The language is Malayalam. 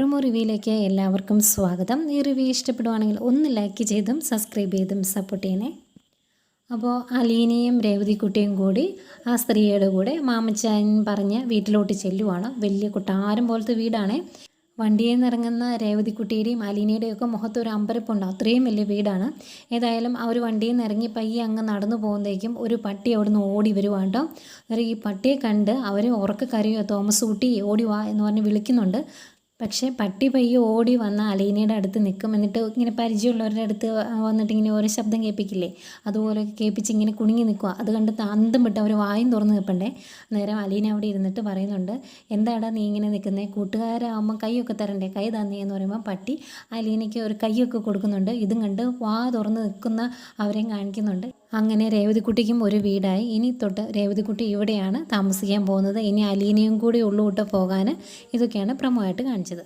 പ്രൊമോ റിവ്യൂയിലേക്ക് എല്ലാവർക്കും സ്വാഗതം. ഈ റിവ്യൂ ഇഷ്ടപ്പെടുവാണെങ്കിൽ ഒന്ന് ലൈക്ക് ചെയ്തും സബ്സ്ക്രൈബ് ചെയ്തും സപ്പോർട്ട് ചെയ്യണേ. അപ്പോൾ അലീനയും രേവതിക്കുട്ടിയും കൂടി ആ സ്ത്രീയുടെ കൂടെ മാമച്ചാൻ പറഞ്ഞ് വീട്ടിലോട്ട് ചെല്ലുവാണ്. വലിയ കൊട്ടാരം പോലത്തെ വീടാണ്. വണ്ടിയിൽ നിന്നിറങ്ങുന്ന രേവതിക്കുട്ടിയുടെയും അലീനയുടെയും ഒക്കെ മുഖത്ത് ഒരു അമ്പരപ്പുണ്ട്. അത്രയും വലിയ വീടാണ്. ഏതായാലും ആ ഒരു വണ്ടിയിൽ നിന്ന് ഇറങ്ങി പയ്യെ അങ്ങ് നടന്നു പോകുമ്പോഴേക്കും ഒരു പട്ടി അവിടുന്ന് ഓടി വരുവാണ്ടോ അന്നേരം ഈ പട്ടിയെ കണ്ട് അവർ ഉറക്ക കരയോ തോമസ് കുട്ടി ഓടി വാ എന്ന് പറഞ്ഞ് വിളിക്കുന്നുണ്ട്. പക്ഷേ പട്ടി പയ്യെ ഓടി വന്ന അലീനയുടെ അടുത്ത് നിൽക്കും. എന്നിട്ട് ഇങ്ങനെ പരിചയമുള്ളവരുടെ അടുത്ത് വന്നിട്ട് ഇങ്ങനെ ഓരോ ശബ്ദം കേൾപ്പിക്കില്ലേ? അതുപോലെ കേൾപ്പിച്ച് ഇങ്ങനെ കുണുങ്ങി നിൽക്കുക അത് കണ്ട് അന്തം വിട്ട് അവർ വായും തുറന്ന് നിൽപ്പണ്ടേ. നേരം അലീന അവിടെ ഇരുന്നിട്ട് പറയുന്നുണ്ട് എന്താടാ നീ ഇങ്ങനെ നിൽക്കുന്നത് കൂട്ടുകാരാകുമ്പോൾ കൈയൊക്കെ തരണ്ടേ? കൈ തന്നേ എന്ന് പറയുമ്പോൾ പട്ടി അലീനയ്ക്ക് ഒരു കൈയൊക്കെ കൊടുക്കുന്നുണ്ട്. ഇതും കണ്ട് വാ തുറന്ന് നിൽക്കുന്ന അവരെയും കാണിക്കുന്നുണ്ട്. അങ്ങനെ രേവതിക്കുട്ടിക്കും ഒരു വീടായി. ഇനി തൊട്ട് രേവതിക്കുട്ടി ഇവിടെയാണ് താമസിക്കാൻ പോകുന്നത്. ഇനി അലീനയും കൂടി ഉള്ളു വിട്ട് പോകാൻ ഇതൊക്കെയാണ് ആയിട്ട് കാണിച്ചത്